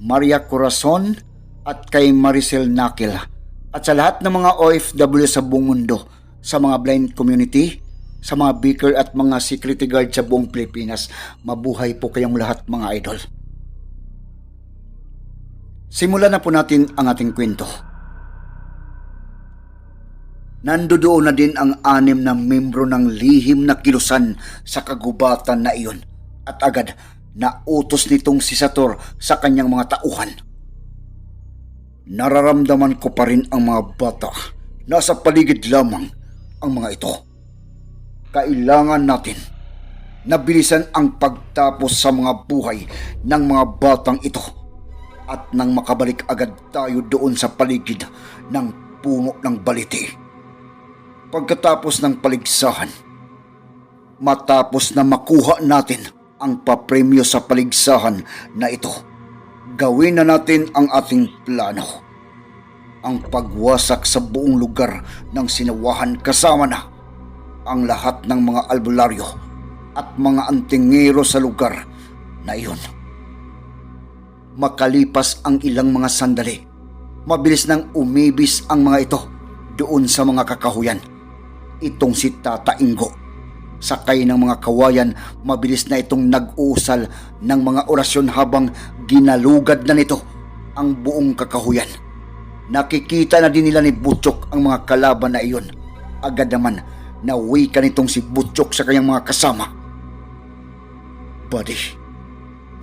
Maria Corazon, at kay Maricel Nakil. At sa lahat ng mga OFW sa buong mundo, sa mga blind community, sa mga beaker at mga security guard sa buong Pilipinas, mabuhay po kayong lahat mga idol. Simulan na po natin ang ating kwento. Nandoon na din ang anim na membro ng lihim na kilusan sa kagubatan na iyon at agad na utos nitong si Sator sa kanyang mga tauhan. Nararamdaman ko pa rin ang mga bata. Nasa paligid lamang ang mga ito. Kailangan natin na bilisan ang pagtapos sa mga buhay ng mga batang ito at nang makabalik agad tayo doon sa paligid ng puno ng baliti. Pagkatapos ng paligsahan, matapos na makuha natin ang papremyo sa paligsahan na ito, gawin na natin ang ating plano. Ang pagwasak sa buong lugar ng sinawahan kasama na ang lahat ng mga albularyo at mga antingero sa lugar na iyon. Makalipas ang ilang mga sandali, mabilis nang umibis ang mga ito doon sa mga kakahuyan. Itong si Tata Ingo. Sakay ng mga kawayan, mabilis na itong nag-uusal ng mga orasyon habang ginalugad na nito ang buong kakahuyan. Nakikita na din nila ni Butchok ang mga kalaban na iyon. Agad naman na wika nitong si Butchok sa kanyang mga kasama. Buddy,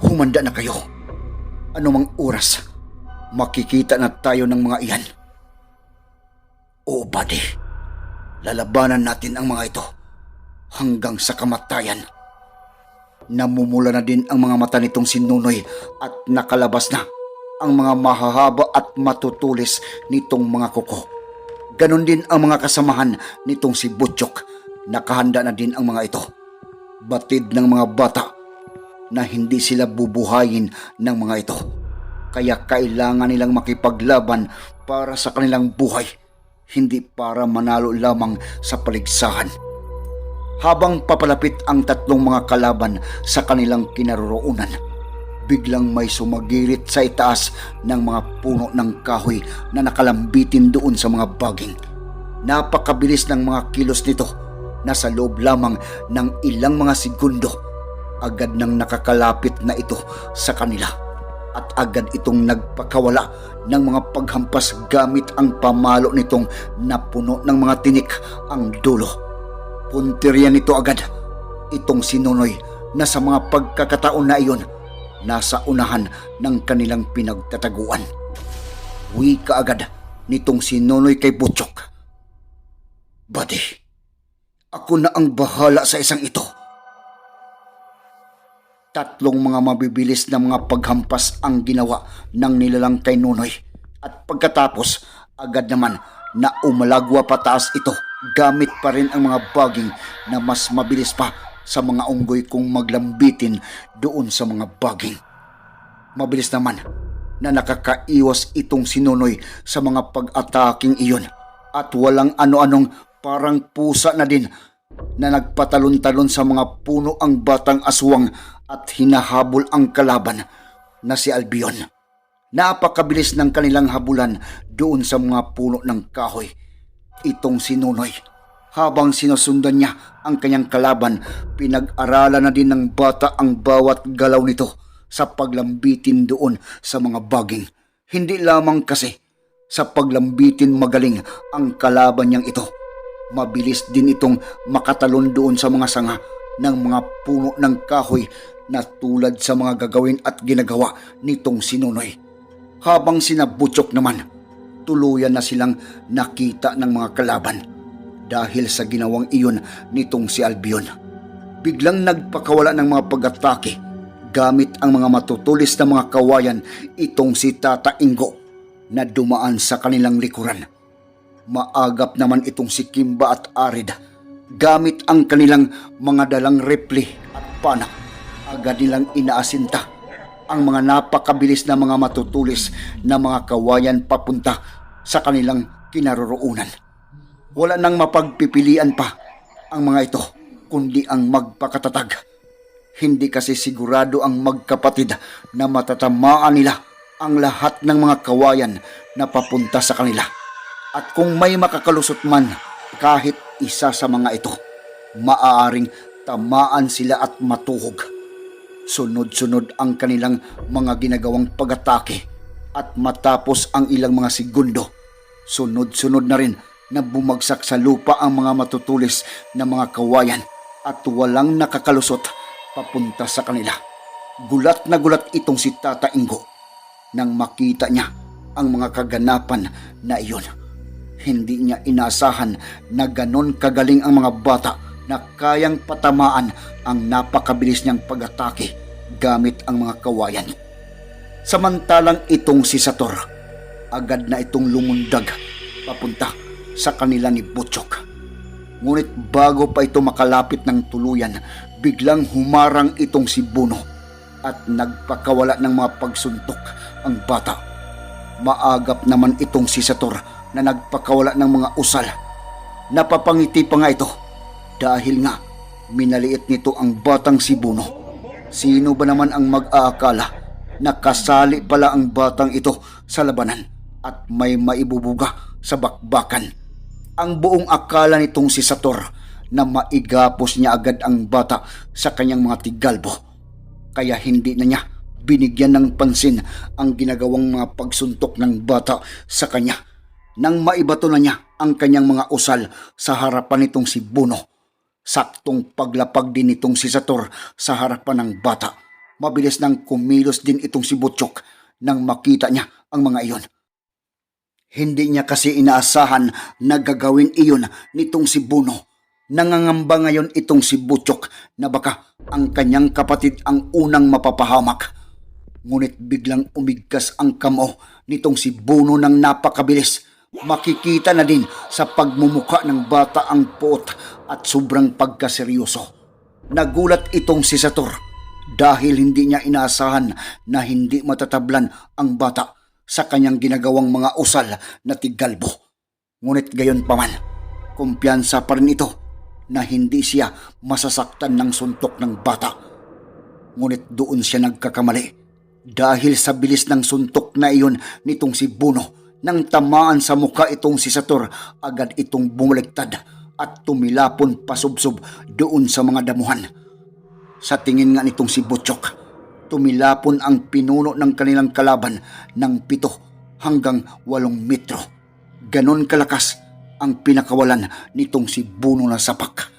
humanda na kayo. Anumang oras, makikita na tayo ng mga iyan. Oo, buddy. Lalabanan natin ang mga ito hanggang sa kamatayan. Namumula na din ang mga mata nitong si Nunoy at nakalabas na ang mga mahahaba at matutulis nitong mga kuko. Ganon din ang mga kasamahan nitong si Butchok. Nakahanda na din ang mga ito. Batid ng mga bata na hindi sila bubuhayin ng mga ito. Kaya kailangan nilang makipaglaban para sa kanilang buhay, hindi para manalo lamang sa paligsahan. Habang papalapit ang tatlong mga kalaban sa kanilang kinaroroonan, biglang may sumagirit sa itaas ng mga puno ng kahoy na nakalambitin doon sa mga baging. Napakabilis ng mga kilos nito na sa loob lamang ng ilang mga segundo agad nang nakakalapit na ito sa kanila at agad itong nagpakawala ng mga paghampas gamit ang pamalo nitong napuno ng mga tinik ang dulo. Punteriya nito agad itong sinunoy na sa mga pagkakataon na iyon nasa unahan ng kanilang pinagtataguan. Wika agad nitong sinunoy kay Butchok. Buddy, ako na ang bahala sa isang ito. Tatlong mga mabibilis na mga paghampas ang ginawa ng nilalang kay Nunoy. At pagkatapos, agad naman na umalagwa pataas ito gamit pa rin ang mga baging na mas mabilis pa sa mga unggoy kung maglambitin doon sa mga baging. Mabilis naman na nakakaiwas itong sinunoy sa mga pag-ataking iyon at walang ano-anong parang pusa na din na nagpatalon-talon sa mga puno ang batang aswang at hinahabol ang kalaban na si Albion. Napakabilis ng kanilang habulan doon sa mga puno ng kahoy. Itong sinunoy. Habang sinusundan niya ang kanyang kalaban, pinag-aralan na din ng bata ang bawat galaw nito sa paglambitin doon sa mga baging. Hindi lamang kasi sa paglambitin magaling ang kalaban niyang ito. Mabilis din itong makatalon doon sa mga sanga ng mga puno ng kahoy na tulad sa mga gagawin at ginagawa nitong sinunoy. Habang sinabutsok naman, tuluyan na silang nakita ng mga kalaban dahil sa ginawang iyon nitong si Albion. Biglang nagpakawala ng mga pag-atake gamit ang mga matutulis na mga kawayan itong si Tata Ingo na dumaan sa kanilang likuran. Maagap naman itong si Kimba at Arid gamit ang kanilang mga dalang repli at pana. Agad nilang inaasinta ang mga napakabilis na mga matutulis na mga kawayan papunta sa kanilang kinaroroonan. Wala nang mapagpipilian pa ang mga ito kundi ang magpakatatag. Hindi kasi sigurado ang magkapatid na matatamaan nila ang lahat ng mga kawayan na papunta sa kanila. At kung may makakalusot man kahit isa sa mga ito, maaaring tamaan sila at matuhog. Sunod-sunod ang kanilang mga ginagawang pag-atake at matapos ang ilang mga segundo, sunod-sunod na rin na bumagsak sa lupa ang mga matutulis na mga kawayan at walang nakakalusot papunta sa kanila. Gulat na gulat itong si Tata Ingo nang makita niya ang mga kaganapan na iyon. Hindi niya inasahan na ganon kagaling ang mga bata na kayang patamaan ang napakabilis niyang pag-atake gamit ang mga kawayan. Samantalang itong si Sator, agad na itong lumundag papunta sa kanila ni Butchok. Ngunit bago pa ito makalapit ng tuluyan, biglang humarang itong si Buno at nagpakawala ng mga pagsuntok ang bata. Maagap naman itong si Sator na nagpakawala ng mga usal. Napapangiti pa nga ito dahil nga minaliit nito ang batang si Buno. Sino ba naman ang mag-aakala na kasali pala ang batang ito sa labanan at may maibubuga sa bakbakan? Ang buong akala nitong si Sator na maigapos niya agad ang bata sa kanyang mga tigalbo. Kaya hindi na niya binigyan ng pansin ang ginagawang mga pagsuntok ng bata sa kanya nang maibato na niya ang kanyang mga usal sa harapan nitong si Buno. Saktong paglapag din itong si Sator sa harapan ng bata. Mabilis nang kumilos din itong si Butchok nang makita niya ang mga iyon. Hindi niya kasi inaasahan na gagawin iyon nitong si Buno. Nangangamba ngayon itong si Butchok na baka ang kanyang kapatid ang unang mapapahamak. Ngunit biglang umigkas ang kamo nitong si Buno ng napakabilis. Makikita na din sa pagmumuka ng bata ang puot at sobrang pagkaseryoso. Nagulat itong si Sator dahil hindi niya inaasahan na hindi matatablan ang bata sa kanyang ginagawang mga usal na tigalbo. Ngunit gayon pa man, kumpiyansa pa rin ito na hindi siya masasaktan ng suntok ng bata. Ngunit doon siya nagkakamali dahil sa bilis ng suntok na iyon nitong si Buno nang tamaan sa muka itong si Sator agad itong bumaliktad at tumilapon pasubsob doon sa mga damuhan. Sa tingin nga nitong si Butchok, tumilapon ang pinuno ng kanilang kalaban ng pito hanggang walong metro. Ganon kalakas ang pinakawalan nitong si Buno na sapak.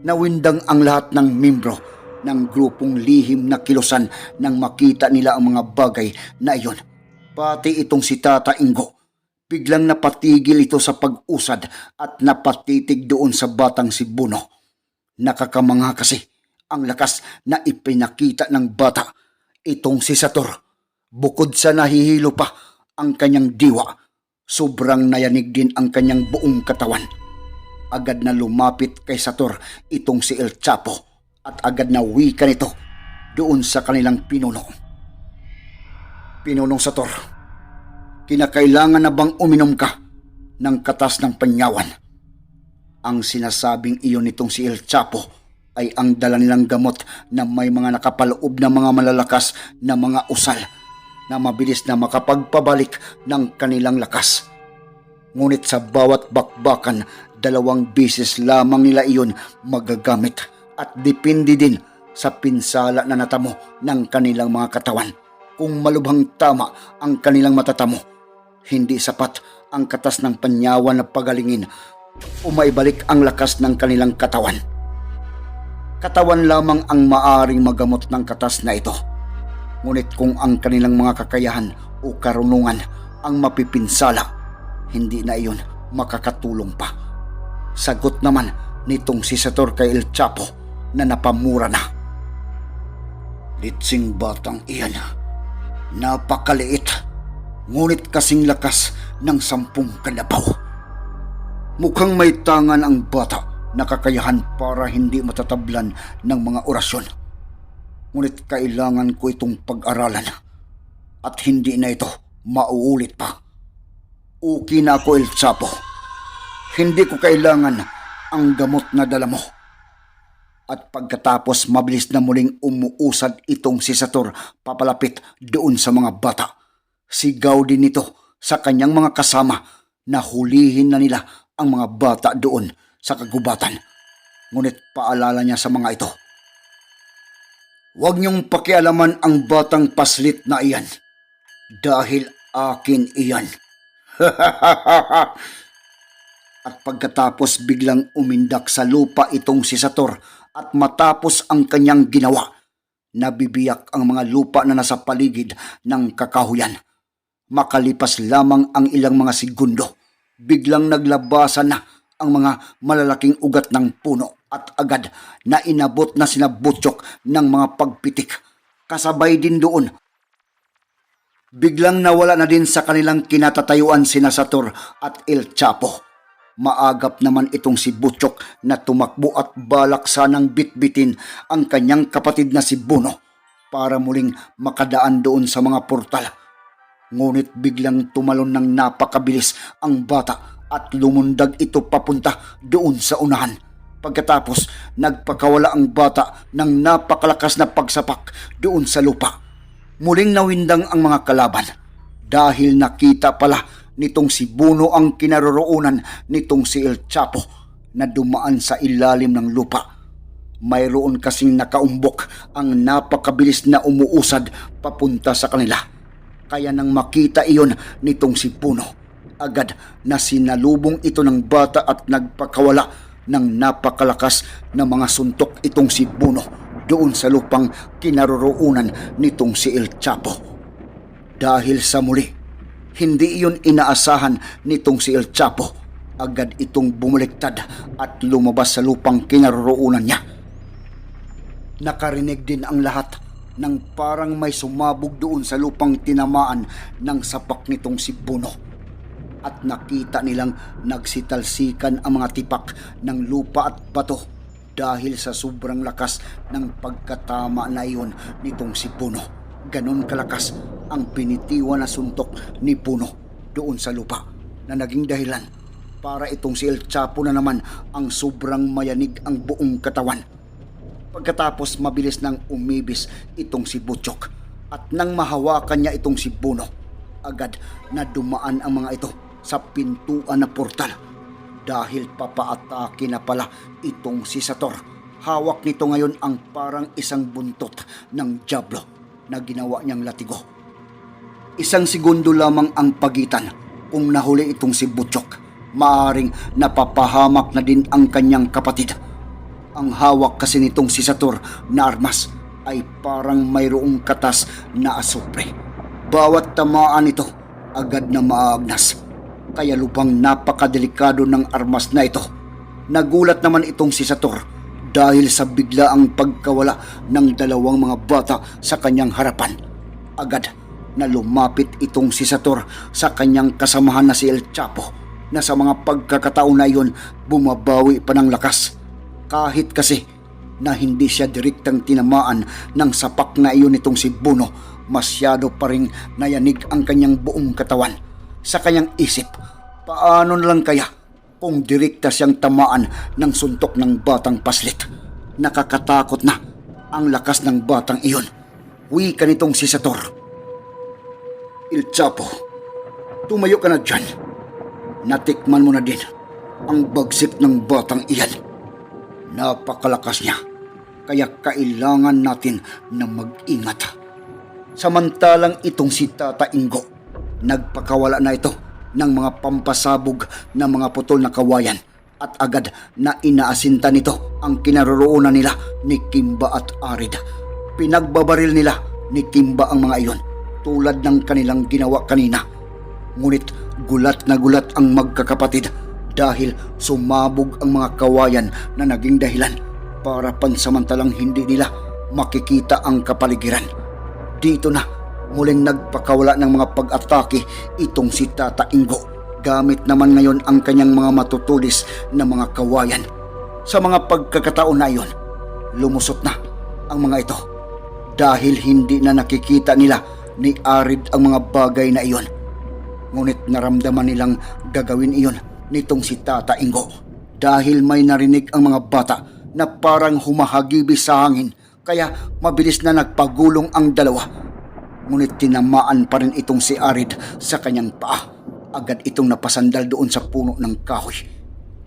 Nawindang ang lahat ng membro ng grupong lihim na kilusan nang makita nila ang mga bagay na iyon. Pati itong si Tata Ingo. Biglang napatigil ito sa pag-usad at napatitig doon sa batang si Buno. Nakakamanga kasi ang lakas na ipinakita ng bata. Itong si Sator. Bukod sa nahihilo pa ang kanyang diwa, sobrang nayanig din ang kanyang buong katawan. Agad na lumapit kay Sator itong si El Chapo at agad na wika nito doon sa kanilang pinuno. Pinunong Sator, kinakailangan na bang uminom ka ng katas ng panyawan? Ang sinasabing iyon nitong si El Chapo ay ang dala nilang gamot na may mga nakapaloob na mga malalakas na mga usal na mabilis na makapagpabalik ng kanilang lakas. Ngunit sa bawat bakbakan, dalawang bisis lamang nila iyon magagamit at depende din sa pinsala na natamo ng kanilang mga katawan. Kung malubhang tama ang kanilang matatamo, hindi sapat ang katas ng panyawan na pagalingin o maibalik ang lakas ng kanilang katawan. Katawan lamang ang maaring magamot ng katas na ito. Ngunit kung ang kanilang mga kakayahan o karunungan ang mapipinsala, hindi na iyon makakatulong pa. Sagot naman nitong si Sator kay El Chapo na napamura na. Litsing batang iyan. Napakaliit. Ngunit kasing lakas ng sampung kalabaw. Mukhang may tangan ang bata na kakayahan para hindi matatablan ng mga orasyon. Ngunit kailangan ko itong pag-aralan at hindi na ito mauulit pa. Uki na ako, El Chapo. Hindi ko kailangan ang gamot na dala mo. At pagkatapos mabilis na muling umuusad itong si Sator papalapit doon sa mga bata. Sigaw din ito sa kanyang mga kasama na hulihin na nila ang mga bata doon sa kagubatan. Ngunit paalala niya sa mga ito. Huwag niyong pakialaman ang batang paslit na iyan. Dahil akin iyan. At pagkatapos biglang umindak sa lupa itong si Sator at matapos ang kanyang ginawa, nabibiyak ang mga lupa na nasa paligid ng kakahuyan. Makalipas lamang ang ilang mga segundo, biglang naglabasan na ang mga malalaking ugat ng puno at agad na inabot na sinabutyok ng mga pagpitik. Kasabay din doon Biglang nawala na din sa kanilang kinatatayuan sina Sator at El Chapo. Maagap naman itong si Butchok na tumakbo at balak sanang bitbitin ang kanyang kapatid na si Buno para muling makadaan doon sa mga portal. Ngunit biglang tumalon ng napakabilis ang bata at lumundag ito papunta doon sa unahan. Pagkatapos, nagpakawala ang bata ng napakalakas na pagsapak doon sa lupa muling nawindang ang mga kalaban dahil nakita pala nitong si Buno ang kinaroroonan nitong si El Chapo na dumaan sa ilalim ng lupa. Mayroon kasing nakaumbok ang napakabilis na umuusad papunta sa kanila. Kaya nang makita iyon nitong si Puno, agad na sinalubong ito ng bata at nagpakawala ng napakalakas na mga suntok itong si Buno doon sa lupang kinaroroonan nitong si El Chapo. Dahil sa muli, hindi iyon inaasahan nitong si El Chapo. Agad itong bumaliktad at lumabas sa lupang kinaroroonan niya. Nakarinig din ang lahat ng parang may sumabog doon sa lupang tinamaan ng sapak nitong si Buno. At nakita nilang nagsitalsikan ang mga tipak ng lupa at bato dahil sa sobrang lakas ng pagkatama na iyon nitong si Puno. Ganon kalakas ang pinitiwan na suntok ni Puno doon sa lupa na naging dahilan para itong si El Chapo na naman ang sobrang mayanig ang buong katawan. Pagkatapos mabilis nang umibis itong si Butchok at nang mahawakan niya itong si Puno, agad na dumaan ang mga ito sa pintuan na portal dahil papaatake na pala itong si Sator. Hawak nito ngayon ang parang isang buntot ng Diablo na ginawa niyang latigo. Isang segundo lamang ang pagitan kung nahuli itong si Butchok. Maaring napapahamak na din ang kanyang kapatid. Ang hawak kasi nitong si Sator na armas ay parang mayroong katas na asupre. Bawat tamaan nito agad na maagnas kaya lupang napakadelikado ng armas na ito. Nagulat naman itong si Sator dahil sa biglaang pagkawala ng dalawang mga bata sa kanyang harapan. Agad na lumapit itong si Sator sa kanyang kasamahan na si El Chapo na sa mga pagkakataon na iyon bumabawi pa ng lakas. Kahit kasi na hindi siya direktang tinamaan ng sapak na iyon nitong si Buno, masyado pa rin nayanig ang kanyang buong katawan sa kanyang isip, paano na lang kaya kung direkta siyang tamaan ng suntok ng batang paslit? Nakakatakot na ang lakas ng batang iyon. Wika nitong si Sator. Il Chapo, tumayo ka na dyan. Natikman mo na din ang bagsik ng batang iyan. Napakalakas niya, kaya kailangan natin na mag-ingat. Samantalang itong si Tata Ingo, nagpakawala na ito ng mga pampasabog na mga putol na kawayan at agad na inaasinta nito ang kinaroroonan nila ni Kimba at Arid. Pinagbabaril nila ni Kimba ang mga iyon tulad ng kanilang ginawa kanina. Ngunit gulat na gulat ang magkakapatid dahil sumabog ang mga kawayan na naging dahilan para pansamantalang hindi nila makikita ang kapaligiran. Dito na, muling nagpakawala ng mga pag-atake itong si Tata Ingo. Gamit naman ngayon ang kanyang mga matutulis na mga kawayan. Sa mga pagkakataon na iyon, lumusot na ang mga ito dahil hindi na nakikita nila ni Arid ang mga bagay na iyon. Ngunit naramdaman nilang gagawin iyon nitong si Tata Ingo dahil may narinig ang mga bata na parang humahagibis sa hangin kaya mabilis na nagpagulong ang dalawa. Ngunit tinamaan pa rin itong si Arid sa kanyang paa. Agad itong napasandal doon sa puno ng kahoy.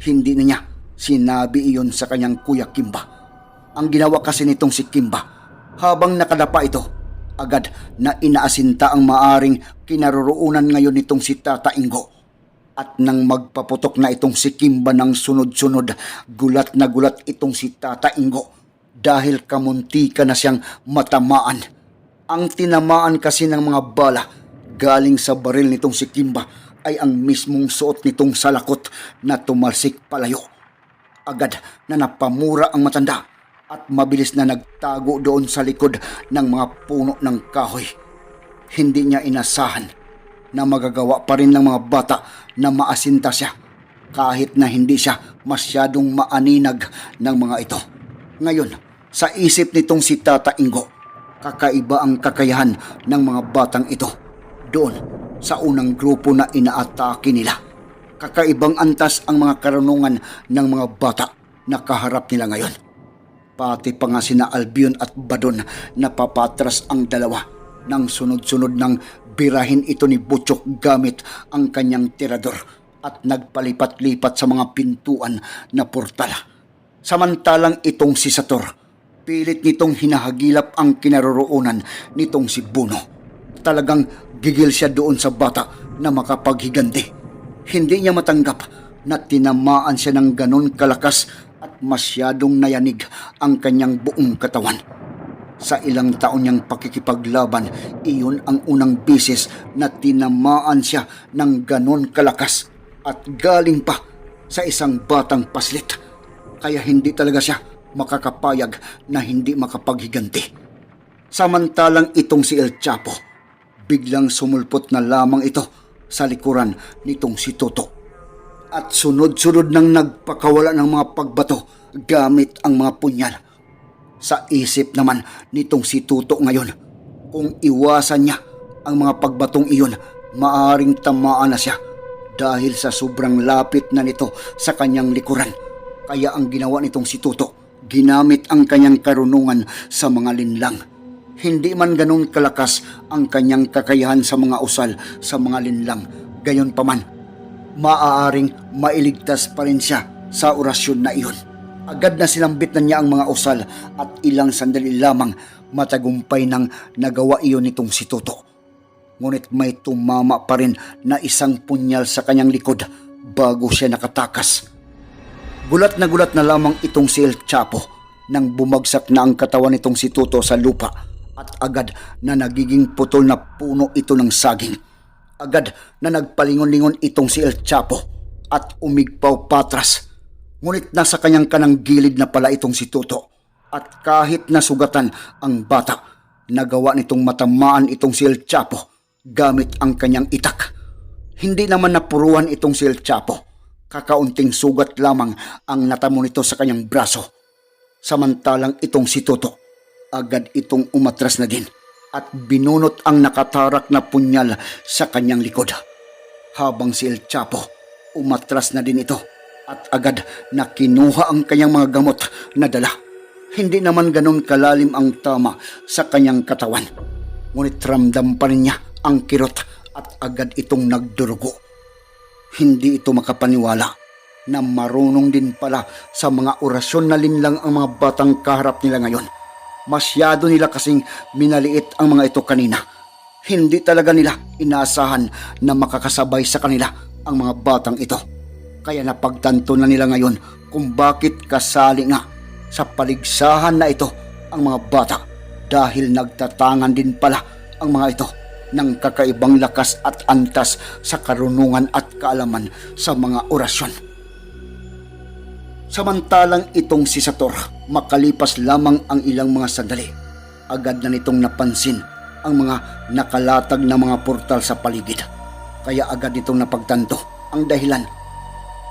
Hindi na niya sinabi iyon sa kanyang kuya Kimba. Ang ginawa kasi nitong si Kimba, habang nakadapa ito, agad na inaasinta ang maaring kinaroroonan ngayon nitong si Tata Ingo. At nang magpaputok na itong si Kimba ng sunod-sunod, gulat na gulat itong si Tata Ingo dahil kamuntika na siyang matamaan. Ang tinamaan kasi ng mga bala galing sa baril nitong si Kimba ay ang mismong suot nitong salakot na tumalsik palayo. Agad na napamura ang matanda at mabilis na nagtago doon sa likod ng mga puno ng kahoy. Hindi niya inasahan na magagawa pa rin ng mga bata na maasinta siya kahit na hindi siya masyadong maaninag ng mga ito. Ngayon, sa isip nitong si Tata Ingo, kakaiba ang kakayahan ng mga batang ito doon sa unang grupo na inaatake nila. Kakaibang antas ang mga karunungan ng mga bata na kaharap nila ngayon. Pati pa nga sina Albion at Badon napapatras ang dalawa nang sunod-sunod ng birahin ito ni Butchok gamit ang kanyang tirador at nagpalipat-lipat sa mga pintuan na portal. Samantalang itong si Sator, pilit nitong hinahagilap ang kinaroroonan nitong si Buno. Talagang gigil siya doon sa bata na makapaghiganti. Hindi niya matanggap na tinamaan siya ng ganon kalakas at masyadong nayanig ang kanyang buong katawan. Sa ilang taon niyang pakikipaglaban, iyon ang unang bisis na tinamaan siya ng ganon kalakas at galing pa sa isang batang paslit. Kaya hindi talaga siya makakapayag na hindi makapaghiganti. Samantalang itong si El Chapo, biglang sumulpot na lamang ito sa likuran nitong si Toto. At sunod-sunod nang nagpakawala ng mga pagbato gamit ang mga punyal. Sa isip naman nitong si Tuto ngayon, kung iwasan niya ang mga pagbatong iyon, maaring tamaan na siya dahil sa sobrang lapit na nito sa kanyang likuran. Kaya ang ginawa nitong si Tuto, ginamit ang kanyang karunungan sa mga linlang. Hindi man ganun kalakas ang kanyang kakayahan sa mga usal sa mga linlang. Gayon pa man, maaaring mailigtas pa rin siya sa orasyon na iyon. Agad na silambit na niya ang mga usal at ilang sandali lamang matagumpay nang nagawa iyon nitong si Toto. Ngunit may tumama pa rin na isang punyal sa kanyang likod bago siya nakatakas. Gulat na gulat na lamang itong si El Chapo nang bumagsak na ang katawan nitong si Toto sa lupa at agad na nagiging putol na puno ito ng saging. Agad na nagpalingon-lingon itong si El Chapo at umigpaw patras. Ngunit nasa kanyang kanang gilid na pala itong si Toto. At kahit nasugatan ang bata, nagawa nitong matamaan itong si El Chapo gamit ang kanyang itak. Hindi naman napuruhan itong si El Chapo. Kakaunting sugat lamang ang natamo nito sa kanyang braso. Samantalang itong si Toto, agad itong umatras na din at binunot ang nakatarak na punyal sa kanyang likod. Habang si El Chapo, umatras na din ito at agad na kinuha ang kanyang mga gamot na dala. Hindi naman ganon kalalim ang tama sa kanyang katawan. Ngunit ramdam pa rin niya ang kirot at agad itong nagdurugo. Hindi ito makapaniwala na marunong din pala sa mga orasyon na linlang ang mga batang kaharap nila ngayon. Masyado nila kasing minaliit ang mga ito kanina. Hindi talaga nila inaasahan na makakasabay sa kanila ang mga batang ito. Kaya napagtanto na nila ngayon kung bakit kasali nga sa paligsahan na ito ang mga bata dahil nagtatangan din pala ang mga ito ng kakaibang lakas at antas sa karunungan at kaalaman sa mga orasyon. Samantalang itong si Sator, makalipas lamang ang ilang mga sandali, agad na nitong napansin ang mga nakalatag na mga portal sa paligid. Kaya agad nitong napagtanto ang dahilan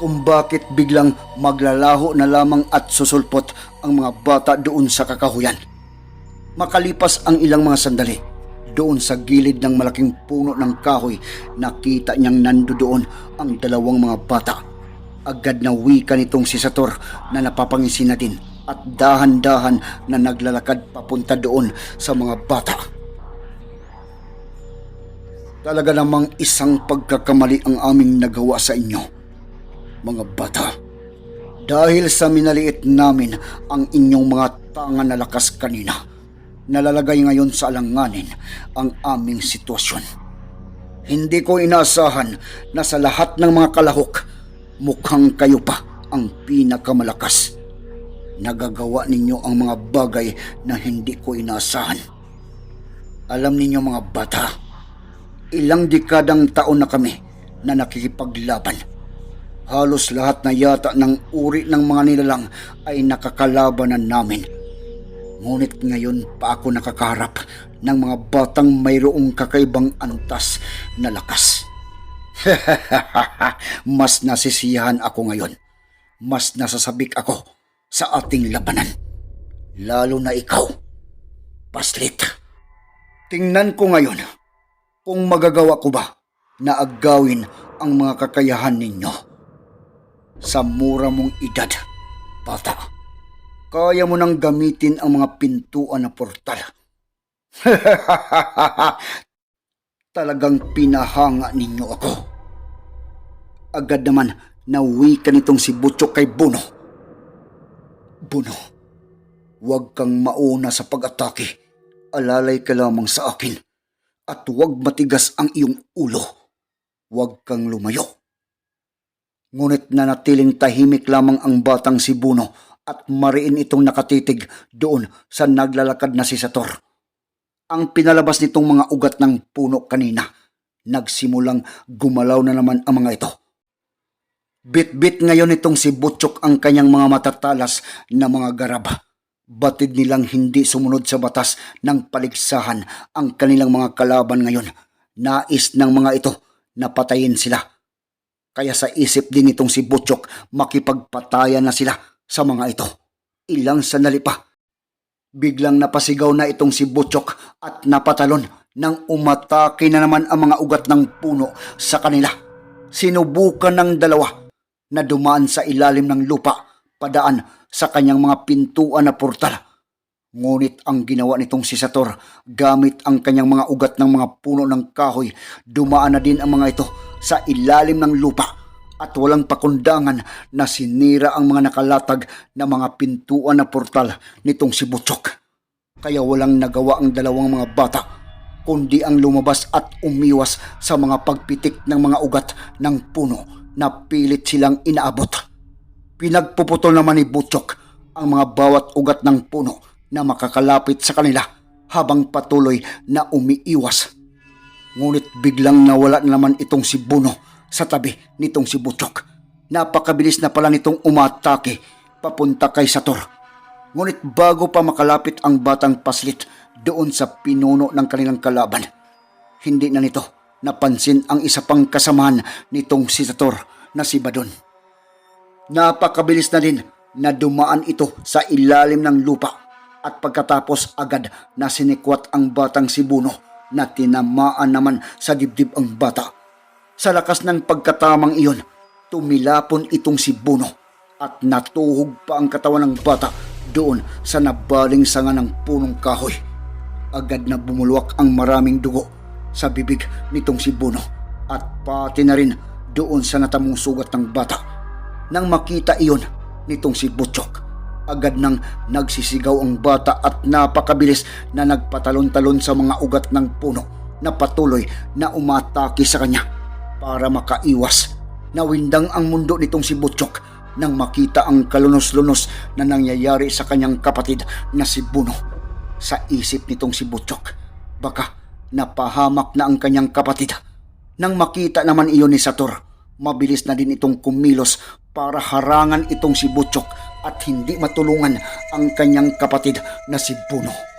kung bakit biglang maglalaho na lamang at susulpot ang mga bata doon sa kakahuyan. Makalipas ang ilang mga sandali, doon sa gilid ng malaking puno ng kahoy, nakita niyang nando doon ang dalawang mga bata. Agad na wika nitong si Sator na napapangisi na din at dahan-dahan na naglalakad papunta doon sa mga bata. Talaga namang isang pagkakamali ang aming nagawa sa inyo, mga bata. Dahil sa minaliit namin ang inyong mga tanga na lakas kanina, nalalagay ngayon sa alanganin ang aming sitwasyon. Hindi ko inaasahan na sa lahat ng mga kalahok, mukhang kayo pa ang pinakamalakas. Nagagawa ninyo ang mga bagay na hindi ko inaasahan. Alam ninyo mga bata, ilang dekadang taon na kami na nakikipaglaban. Halos lahat na yata ng uri ng mga nilalang ay nakakalabanan namin. Ngunit ngayon pa ako nakakaharap ng mga batang mayroong kakaibang antas na lakas. Mas nasisiyahan ako ngayon. Mas nasasabik ako sa ating labanan. Lalo na ikaw, Paslit. Tingnan ko ngayon kung magagawa ko ba na agawin ang mga kakayahan ninyo. Sa mura mong edad, bata, kaya mo nang gamitin ang mga pintuan na portal. Talagang pinahanga ninyo ako. Agad naman nawi ka nitong si Butchok kay Buno. Buno, huwag kang mauna sa pag-atake. Alalay ka lamang sa akin. At huwag matigas ang iyong ulo. Huwag kang lumayo. Ngunit nanatiling tahimik lamang ang batang si Buno at mariin itong nakatitig doon sa naglalakad na si Sator. Ang pinalabas nitong mga ugat ng puno kanina, nagsimulang gumalaw na naman ang mga ito. Bit-bit ngayon itong si Butchok ang kanyang mga matatalas na mga garab. Batid nilang hindi sumunod sa batas ng paligsahan ang kanilang mga kalaban ngayon. Nais ng mga ito na patayin sila. Kaya sa isip din itong si Butchok makipagpatayan na sila sa mga ito. Ilang sandali pa. Biglang napasigaw na itong si Butchok at napatalon nang umatake na naman ang mga ugat ng puno sa kanila. Sinubukan ng dalawa na dumaan sa ilalim ng lupa padaan sa kanyang mga pintuan na portal. Ngunit ang ginawa nitong si Sator gamit ang kanyang mga ugat ng mga puno ng kahoy, dumaan na din ang mga ito sa ilalim ng lupa at walang pakundangan na sinira ang mga nakalatag na mga pintuan na portal nitong si Butchok. Kaya walang nagawa ang dalawang mga bata kundi ang lumabas at umiwas sa mga pagpitik ng mga ugat ng puno na pilit silang inaabot. Pinagpuputol naman ni Butchok ang mga bawat ugat ng puno na makakalapit sa kanila habang patuloy na umiiwas. Ngunit biglang nawala na naman itong si Buno sa tabi nitong si Butchok. Napakabilis na pala nitong umatake papunta kay Sator. Ngunit bago pa makalapit ang batang paslit doon sa pinuno ng kanilang kalaban, hindi na nito napansin ang isa pang kasamahan nitong si Sator na si Badon. Napakabilis na din na dumaan ito sa ilalim ng lupa at pagkatapos agad na sinikwat ang batang si Buno na tinamaan naman sa dibdib ang bata. Sa lakas ng pagkatamang iyon, tumilapon itong si Buno at natuhog pa ang katawan ng bata doon sa nabaling sanga ng punong kahoy. Agad na bumulwak ang maraming dugo sa bibig nitong si Buno at pati na rin doon sa natamong sugat ng bata. Nang makita iyon nitong si Butchok, agad nang nagsisigaw ang bata at napakabilis na nagpatalon-talon sa mga ugat ng puno na patuloy na umatake sa kanya para makaiwas. Nawindang ang mundo nitong si Butchok nang makita ang kalunos-lunos na nangyayari sa kanyang kapatid na si Buno. Sa isip nitong si Butchok, baka napahamak na ang kanyang kapatid. Nang makita naman iyon ni Sator, mabilis na din itong kumilos para harangan itong si Butchok at hindi matulungan ang kanyang kapatid na si Buno.